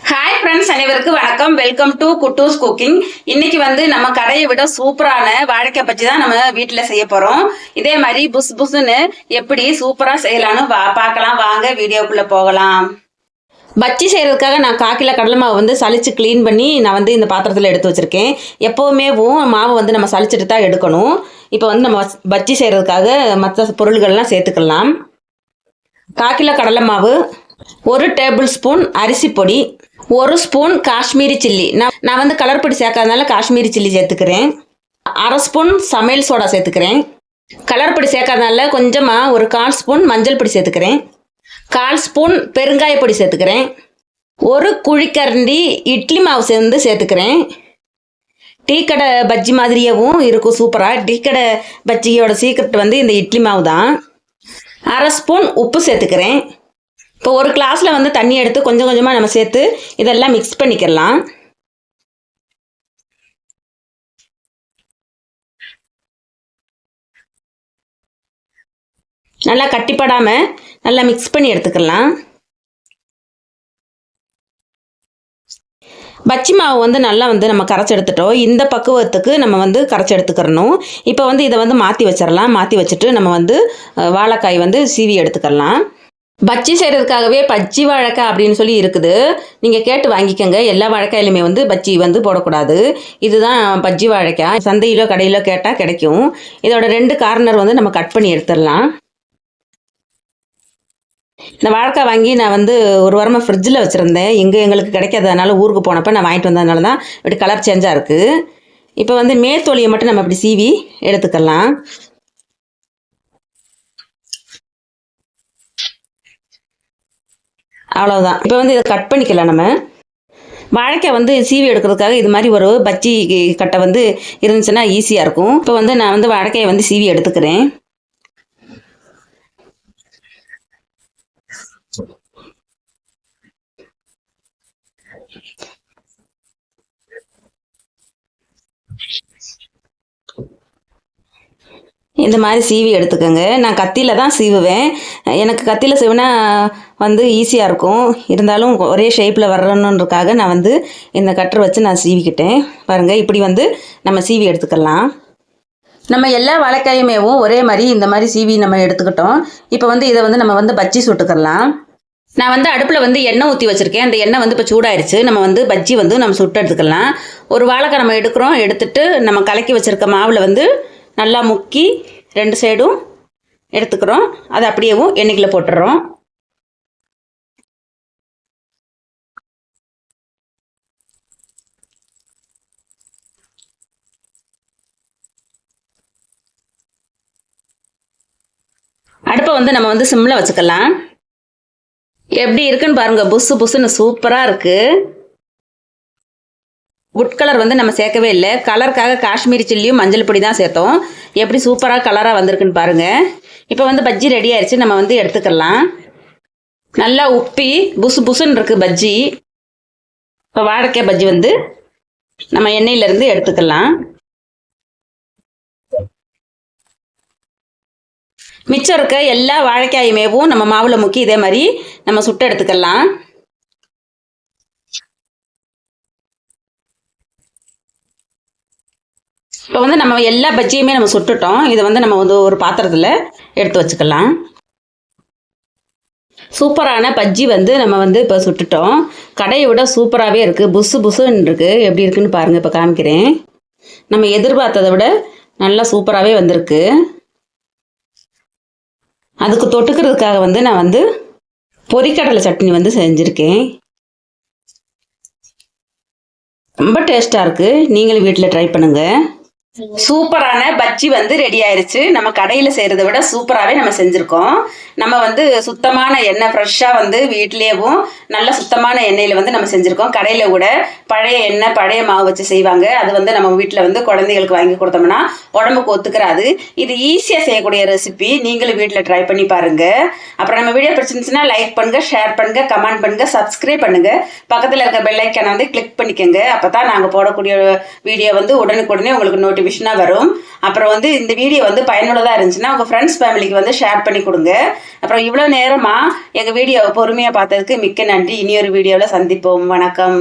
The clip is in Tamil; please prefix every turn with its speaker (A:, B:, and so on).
A: ஹாய் ஃப்ரெண்ட்ஸ் அனைவருக்கும் வணக்கம். வெல்கம் டு குட்டூஸ் குக்கிங் இன்னைக்கு வந்து நம்ம கடையை விட சூப்பரான வாழைக்காய் பச்சி தான் நம்ம வீட்டில் செய்ய போகிறோம் இதே மாதிரி புஸ் புஸ்ன்னு எப்படி சூப்பராக செய்யலாம்னு வா பார்க்கலாம். வாங்க வீடியோக்குள்ளே போகலாம். பச்சி செய்கிறதுக்காக நான் காக்கில கடலை மாவு வந்து சளிச்சு க்ளீன் பண்ணி நான் வந்து இந்த பாத்திரத்தில் எடுத்து வச்சுருக்கேன். எப்போவுமேவும் மாவை வந்து நம்ம சலிச்சிட்டு தான் எடுக்கணும். இப்போ வந்து நம்ம பச்சி செய்கிறதுக்காக மற்ற பொருள்கள்லாம் சேர்த்துக்கலாம். காக்கில கடலை மாவு ஒரு டேபிள் ஸ்பூன் அரிசி பொடி ஒரு ஸ்பூன் காஷ்மீரி சில்லி. நான் நான் வந்து கலர் பொடி சேர்க்காதனால காஷ்மீரி சில்லி சேர்த்துக்கிறேன். அரை ஸ்பூன் சமையல் சோடா சேர்த்துக்கிறேன். கலர் பொடி சேர்க்காதனால கொஞ்சமாக ஒரு கால் ஸ்பூன் மஞ்சள் பொடி சேர்த்துக்கிறேன். கால் ஸ்பூன் பெருங்காய பொடி சேர்த்துக்கிறேன். ஒரு குழிக்கரண்டி இட்லி மாவு சேர்ந்து சேர்த்துக்கிறேன். டீ கடை பஜ்ஜி மாதிரியாகவும் இருக்கும் சூப்பராக டீ கடை பஜ்ஜியோட சீக்ரெட் வந்து இந்த இட்லி மாவு தான் அரை ஸ்பூன் உப்பு சேர்த்துக்கிறேன். இப்போ ஒரு கிளாஸில் வந்து தண்ணி எடுத்து கொஞ்சம் கொஞ்சமாக நம்ம சேர்த்து இதெல்லாம் மிக்ஸ் பண்ணிக்கலாம் நல்லா கட்டிப்படாமல் நல்லா மிக்ஸ் பண்ணி எடுத்துக்கலாம் பச்சி மாவு வந்து நல்லா வந்து நம்ம கரைச்சி எடுத்துட்டோம். இந்த பக்குவத்துக்கு நம்ம வந்து கரைச்சி எடுத்துக்கிறணும் இப்போ வந்து இதை வந்து மாற்றி வச்சிடலாம். மாற்றி வச்சுட்டு நம்ம வந்து வாழைக்காய் வந்து சீவி எடுத்துக்கலாம் பஜ்ஜி செய்கிறதுக்காகவே பஜ்ஜி வாழைக்காய் அப்படின்னு சொல்லி இருக்குது. நீங்கள் கேட்டு வாங்கிக்கோங்க. எல்லா வாழைக்காயிலுமே வந்து பஜ்ஜி வந்து போடக்கூடாது. இதுதான் பஜ்ஜி வாழைக்காய் சந்தையிலோ கடையிலோ கேட்டால் கிடைக்கும். இதோட ரெண்டு கார்னர் வந்து நம்ம கட் பண்ணி எடுத்துடலாம். இந்த வாழைக்காய் வாங்கி நான் வந்து ஒரு வாரமாக ஃப்ரிட்ஜில் வச்சுருந்தேன். இங்கே எங்களுக்கு கிடைக்காதனால ஊருக்கு போனப்போ நான் வாங்கிட்டு வந்ததுனால தான் இப்படி கலர் சேஞ்சாக இருக்குது இப்போ வந்து மேத்தோலியை மட்டும் நம்ம இப்படி சீவி எடுத்துக்கலாம். அவ்வளோதான் இப்போ வந்து இதை கட் பண்ணிக்கலாம் நம்ம. வாழைக்காய் வந்து சீவி எடுக்கிறதுக்காக இது மாதிரி ஒரு பச்சி கட்டை வந்து இருந்துச்சுன்னா ஈஸியாக இருக்கும். இப்போ வந்து நான் வந்து வாழைக்காயை வந்து சீவி எடுத்துக்கிறேன். இந்த மாதிரி சீவி எடுத்துக்கோங்க. நான் கத்தியில் தான் சீவுவேன். எனக்கு கத்தியில் சீவினா வந்து ஈஸியாக இருக்கும். இருந்தாலும் ஒரே ஷேப்பில் வரணுன்றதுக்காக நான் வந்து இந்த கட்டர் வச்சு நான் சீவிக்கிட்டேன். பாருங்கள் இப்படி வந்து நம்ம சீவி எடுத்துக்கலாம். நம்ம எல்லா வாழைக்காயுமேவும் ஒரே மாதிரி இந்த மாதிரி சீவி நம்ம எடுத்துக்கிட்டோம். இப்போ வந்து இதை வந்து நம்ம வந்து பஜ்ஜி சுட்டுக்கலாம். நான் வந்து அடுப்பில் வந்து எண்ணெய் ஊற்றி வச்சுருக்கேன். அந்த எண்ணெய் வந்து இப்போ சூடாயிருச்சு. நம்ம வந்து பஜ்ஜி வந்து நம்ம சுட்டு எடுத்துக்கலாம். ஒரு வாழைக்காய் நம்ம எடுக்கிறோம். எடுத்துட்டு நம்ம கலக்கி வச்சுருக்க மாவில் வந்து நல்லா முக்கி ரெண்டு சைடும் எடுத்துக்கிறோம். அதை அப்படியேவும் எண்ணெய்க்குள்ள போட்டுடுறோம் அடுப்பை வந்து நம்ம வந்து சிம்மில் வச்சுக்கலாம். எப்படி இருக்குன்னு பாருங்க. புசு புசுன்னு சூப்பராக இருக்குது வுட் கலர் வந்து நம்ம சேர்க்கவே இல்லை. கலருக்காக காஷ்மீரி சில்லியும் மஞ்சள் பொடி தான் சேர்த்தோம். எப்படி சூப்பராக கலராக வந்திருக்குன்னு பாருங்கள் இப்போ வந்து பஜ்ஜி ரெடி ஆயிடுச்சு நம்ம வந்து எடுத்துக்கலாம். நல்லா உப்பி புசு புசுன்னு இருக்குது பஜ்ஜி. இப்போ வாழைக்காய் பஜ்ஜி வந்து நம்ம எண்ணெயிலேருந்து எடுத்துக்கலாம். மிச்சம் இருக்க எல்லா வாழைக்காயுமேவும் நம்ம மாவில் முக்கி இதே மாதிரி நம்ம சுட்டு எடுத்துக்கலாம். இப்போ வந்து நம்ம எல்லா பஜ்ஜியுமே நம்ம சுட்டுட்டோம். இதை வந்து நம்ம வந்து ஒரு பாத்திரத்தில் எடுத்து வச்சுக்கலாம். சூப்பரான பஜ்ஜி வந்து நம்ம வந்து இப்போ சுட்டுட்டோம். கடையை விட சூப்பராகவே இருக்குது புசு புசுன்னு இருக்குது எப்படி இருக்குன்னு பாருங்கள் இப்போ காமிக்கிறேன். நம்ம எதிர்பார்த்ததை விட நல்லா சூப்பராகவே வந்திருக்கு. அதுக்கு தொட்டுக்கிறதுக்காக வந்து நான் வந்து பொரிக்கடலை சட்னி வந்து செஞ்சுருக்கேன். ரொம்ப டேஸ்ட்டாக இருக்குது நீங்களும் வீட்டில் ட்ரை பண்ணுங்கள் சூப்பரான பஜ்ஜி வந்து ரெடி ஆயிருச்சு. நம்ம கடையில் செய்கிறத விட சூப்பராகவே நம்ம செஞ்சுருக்கோம். நம்ம வந்து சுத்தமான எண்ணெய் ஃப்ரெஷ்ஷாக வந்து வீட்லேயும் நல்ல சுத்தமான எண்ணெயில் வந்து நம்ம செஞ்சுருக்கோம். கடையில் கூட பழைய எண்ணெய் பழைய மாவு வச்சு செய்வாங்க. அது வந்து நம்ம வீட்டில் வந்து குழந்தைகளுக்கு வாங்கி கொடுத்தோம்னா உடம்புக்கு ஒத்துக்கிறாது. இது ஈஸியாக செய்யக்கூடிய ரெசிபி நீங்களும் வீட்டில் ட்ரை பண்ணி பாருங்கள் அப்புறம் நம்ம வீடியோ பிடிச்சிருந்துச்சுன்னா லைக் பண்ணுங்கள் ஷேர் பண்ணுங்கள் கமெண்ட் பண்ணுங்கள் சப்ஸ்கிரைப் பண்ணுங்கள் பக்கத்தில் இருக்க பெல் வந்து கிளிக் பண்ணிக்கோங்க. அப்போ தான் நாங்கள் போடக்கூடிய வீடியோ வந்து உடனுக்குடனே உங்களுக்கு நோட்டிஃபிகேஷன் நிமிஷம்னா வரும். அப்புறம் வந்து இந்த வீடியோ வந்து பயனுள்ளதாக இருந்துச்சுன்னா உங்கள் ஃப்ரெண்ட்ஸ் ஃபேமிலிக்கு வந்து ஷேர் பண்ணி கொடுங்க. அப்புறம் இவ்வளோ நேரமாக எங்கள் வீடியோவை பொறுமையாக பார்த்ததுக்கு மிக்க நன்றி. இனி ஒரு வீடியோவில் சந்திப்போம். வணக்கம்.